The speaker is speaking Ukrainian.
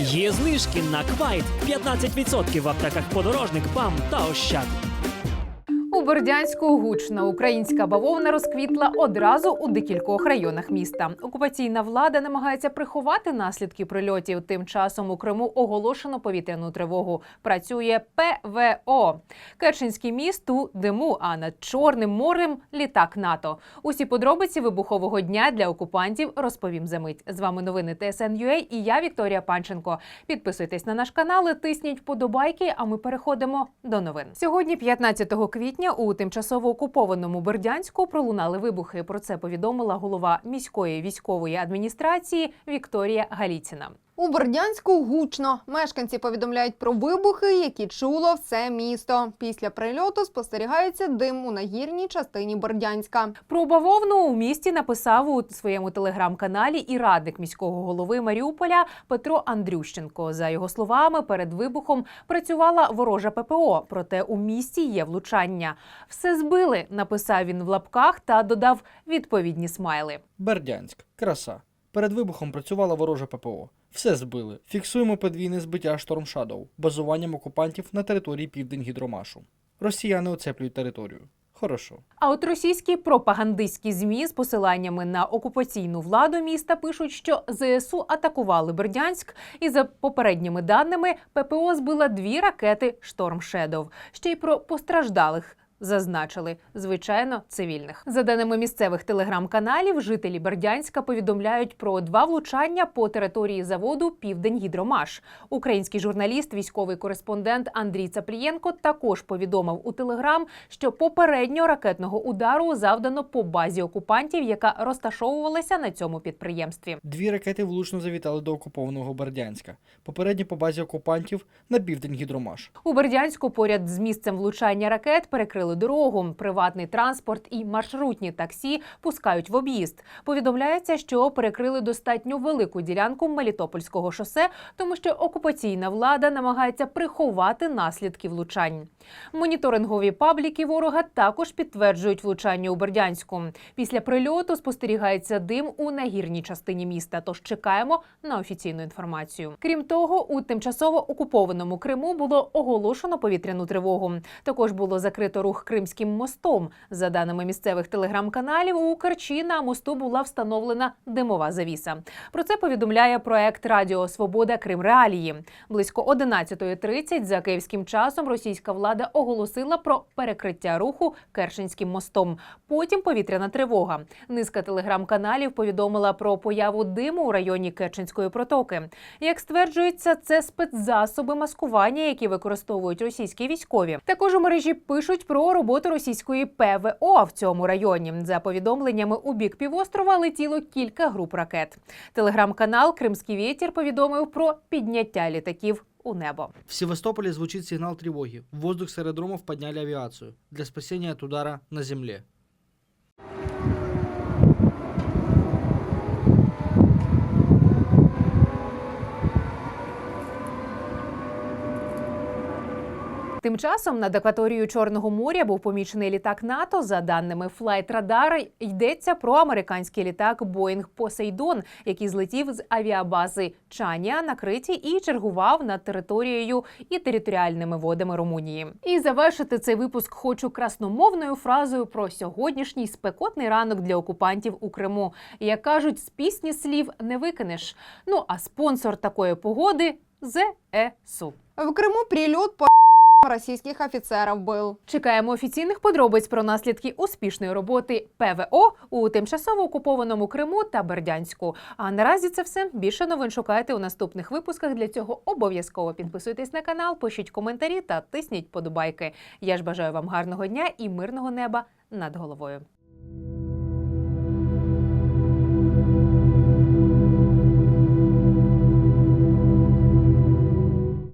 Є знижки на квайт 15% в аптеках подорожник, ПАМ та Ощад. Бердянську гучна українська бавовна розквітла одразу у декількох районах міста. Окупаційна влада намагається приховати наслідки прильотів. Тим часом у Криму оголошено повітряну тривогу. Працює ПВО. Керченський міст у диму, а над Чорним морем літак НАТО. Усі подробиці вибухового дня для окупантів розповім за мить. З вами новини ТСН.UA і я Вікторія Панченко. Підписуйтесь на наш канал, тисніть вподобайки. А ми переходимо до новин. Сьогодні, 15 квітня, у тимчасово окупованому Бердянську пролунали вибухи. Про це повідомила голова міської військової адміністрації Вікторія Галіціна. У Бердянську гучно. Мешканці повідомляють про вибухи, які чуло все місто. Після прильоту спостерігається дим у нагірній частині Бердянська. Про бавовну у місті написав у своєму телеграм-каналі і радник міського голови Маріуполя Петро Андрющенко. За його словами, перед вибухом працювала ворожа ППО, проте у місті є влучання. Все збили, написав він в лапках та додав відповідні смайли. Бердянськ. Краса. Перед вибухом працювала ворожа ППО. Все збили. Фіксуємо подвійне збиття Storm Shadow базуванням окупантів на території південь гідромашу. Росіяни оцеплюють територію. Хорошо. А от російські пропагандистські змі з посиланнями на окупаційну владу міста пишуть, що ЗСУ атакували Бердянськ, і за попередніми даними ППО збила дві ракети Шторм Шедов. Ще й про постраждалих. Зазначили звичайно цивільних за даними місцевих телеграм-каналів. Жителі Бердянська повідомляють про два влучання по території заводу Південь Гідромаш. Український журналіст, військовий кореспондент Андрій Цаплієнко також повідомив у телеграм, що попередньо ракетного удару завдано по базі окупантів, яка розташовувалася на цьому підприємстві. Дві ракети влучно завітали до окупованого Бердянська. Попередньо по базі окупантів на південь гідромаш. У Бердянську поряд з місцем влучання ракет перекрили дорогу. Приватний транспорт і маршрутні таксі пускають в об'їзд. Повідомляється, що перекрили достатньо велику ділянку Мелітопольського шосе, тому що окупаційна влада намагається приховати наслідки влучань. Моніторингові пабліки ворога також підтверджують влучання у Бердянську. Після прильоту спостерігається дим у нагірній частині міста. Тож чекаємо на офіційну інформацію. Крім того, у тимчасово окупованому Криму було оголошено повітряну тривогу. Також було закрито рух Кримським мостом. За даними місцевих телеграм-каналів, у Керчі на мосту була встановлена димова завіса. Про це повідомляє проект Радіо Свобода Крим Реалії. Близько 11.30 за київським часом російська влада оголосила про перекриття руху Керченським мостом. Потім повітряна тривога. Низка телеграм-каналів повідомила про появу диму у районі Керченської протоки. Як стверджується, це спецзасоби маскування, які використовують російські військові. Також у мережі пишуть про роботу російської ПВО в цьому районі. За повідомленнями у бік півострова летіло кілька груп ракет. Телеграм-канал Кримський вітер повідомив про підняття літаків у небо. В Севастополе звучит сигнал тревоги. В воздух с аэродромов подняли авиацию для спасения от удара на земле. Тим часом над акваторією Чорного моря був помічений літак НАТО. За даними Radar, йдеться про американський літак Boeing Poseidon, який злетів з авіабази Чаня на Криті і чергував над територією і територіальними водами Румунії. І завершити цей випуск хочу красномовною фразою про сьогоднішній спекотний ранок для окупантів у Криму. Як кажуть, з пісні слів не викинеш. Ну а спонсор такої погоди ЗЕСУ. В Криму прильот по російських офіцерів бил Чекаємо офіційних подробиць про наслідки успішної роботи ПВО у тимчасово окупованому Криму та Бердянську. А наразі це все. Більше новин шукайте у наступних випусках. Для цього обов'язково підписуйтесь на канал, пишіть коментарі та тисніть подобайки. Я ж бажаю вам гарного дня і мирного неба над головою.